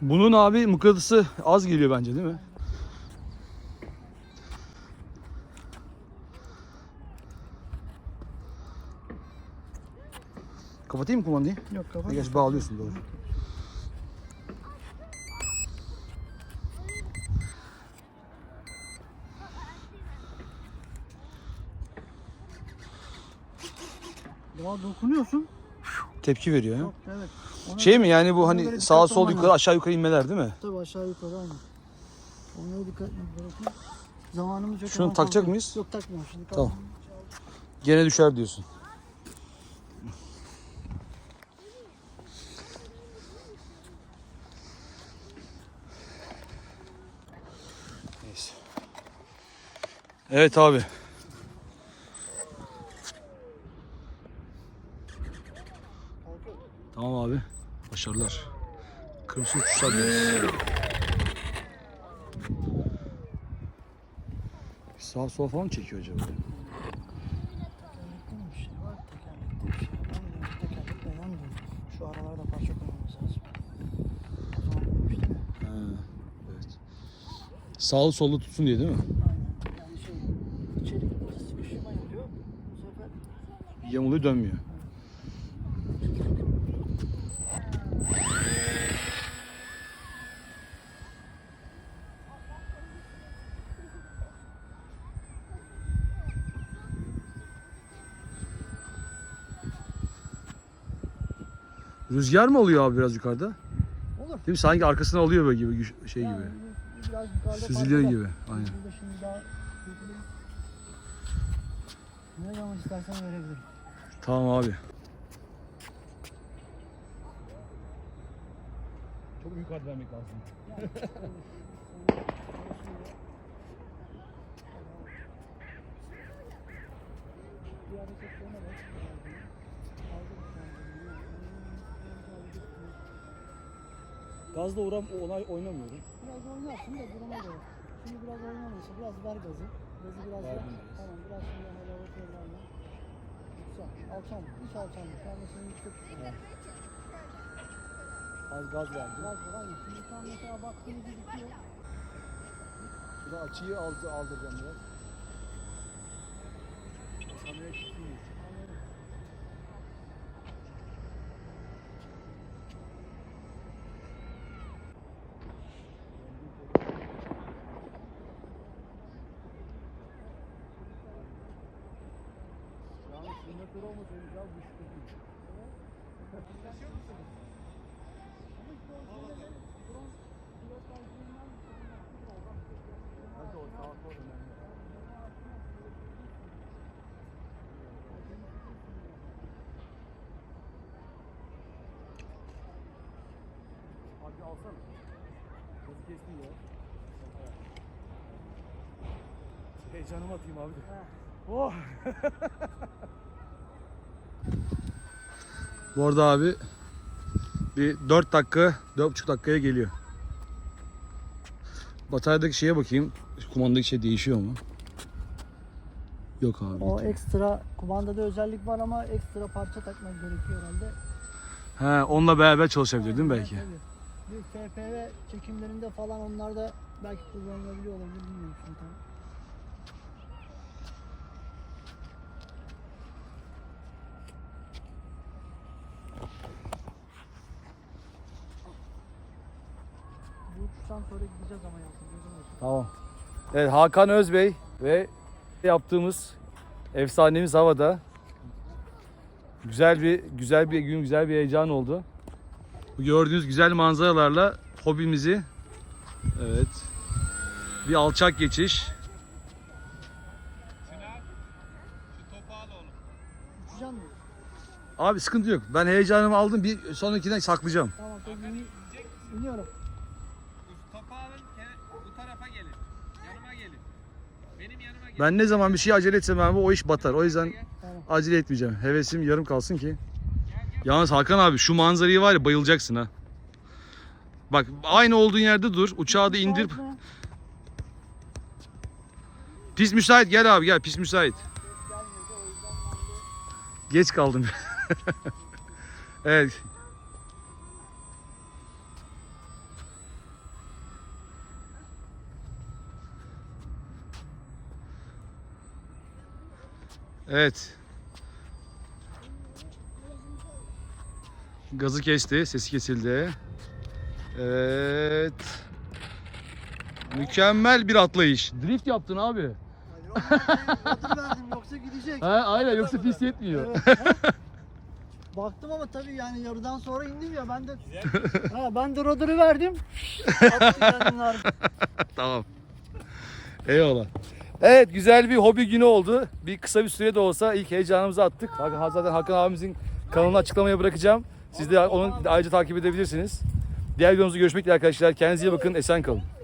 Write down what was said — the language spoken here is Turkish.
Bunun abi mıknatısı az geliyor bence değil mi? Kapatayım mı kumandayı? Yok kapat. Geç bağlıyorsun doğru. Doğa dokunuyorsun. Tepki veriyor ya. Yok evet. Ona Şey mi yani bu hani göre sağ dikkatli sol yukarı aşağı yukarı inmeler değil mi? Tabii aşağı yukarı aynı. Onlara dikkat etmek gerekiyor. Zamanımız yok. Şunu hemen takacak kalkayım. mıyız? Yok takmıyorum şimdi. Tamam. kalkayım. Gene düşer diyorsun. Neyse. Evet abi. Tamam abi. Başarılar. Kırmızı uçuşlar diyoruz. Sağ sol falan çekiyor acaba? Şey şey. Şu aralarda parça koymamız lazım. Ha, evet. Sağlı sollu tutsun diye değil mi? Aynen. Yani şey içeri sıkışma yapıyor. Bu sefer Yamuluyor dönmüyor. Rüzgar mı oluyor abi biraz yukarıda? olur. Değil mi? Sanki arkasına alıyor böyle gibi şey Yani gibi. bu Biraz yukarıda Süzülüyor farklı gibi. Aynen. Burada şimdi daha süzülüyor. Ne zaman istersen verebilirim. Tamam abi. Çok büyük ad vermek lazım. Gazla uğram olay oynamıyorum. Biraz oynarsın da duruma göre. Şimdi biraz oynamaysa biraz ver gazı. Gazı biraz ver. Verdim biraz. Tamam biraz şimdi hele rotorlarla. Güzel. Alçan. Hiç değil. Şu anda senin yüksek tutuyor. Az gaz verdim. Biraz var aynı. Şimdi an mesela baktığınız gibi bitiyor. Bu da açıyı aldı, aldıracağım biraz. Kameraya çıkmıyor. Simetri olmasaydı ya bu sıkıntı. Hadi o sağa önemli. Abi alsana. Hızı kestin ya. Heyecanımı atayım abi de. Oh. Bu arada abi bir 4 dakika, 4,5 dakikaya geliyor. Bataryadaki şeye bakayım. Kumandaki şey değişiyor mu? Yok abi. O ekstra kumandada özellik var ama ekstra parça takmak gerekiyor herhalde. He, onunla beraber çalışabilir değil mi belki? Tabii. Bir FPV çekimlerinde falan onlar da belki kullanılabiliyor olabilir bilmiyorum şimdi uçuştan sonra gideceğiz ama olsun. Tamam. Evet Hakan Özbey ve yaptığımız efsanemiz havada. Güzel bir güzel bir gün, güzel bir heyecan oldu. Bu gördüğünüz güzel manzaralarla hobimizi evet bir alçak geçiş. Abi sıkıntı yok. Ben heyecanımı aldım. Bir sonrakinden saklayacağım. Tamam ini- iniyorum. Ben ne zaman bir şey acele etsem abi o iş batar. O yüzden acele etmeyeceğim. Hevesim yarım kalsın ki. Yalnız Hakan abi şu manzarayı var ya bayılacaksın ha. Bak aynı olduğun yerde dur. Uçağı da indir. Pis müsait gel abi gel pis müsait. Geç kaldım. evet. Evet. Gazı kesti, sesi kesildi. Evet. Mükemmel bir atlayış. Drift yaptın abi. Verdim yoksa gidecek. Ha, aynen yoksa pis yetmiyor. Evet? Baktım ama tabii yani yarıdan sonra indim ya ben de ha, ben de roduru verdim. Tamam. Eyvallah. Evet güzel bir hobi günü oldu. Bir kısa bir süre de olsa ilk heyecanımızı attık. Zaten Hakan abimizin kanalını açıklamaya bırakacağım. Siz de onu ayrıca takip edebilirsiniz. Diğer videomuzda görüşmek üzere arkadaşlar. Kendinize iyi bakın. Esen kalın.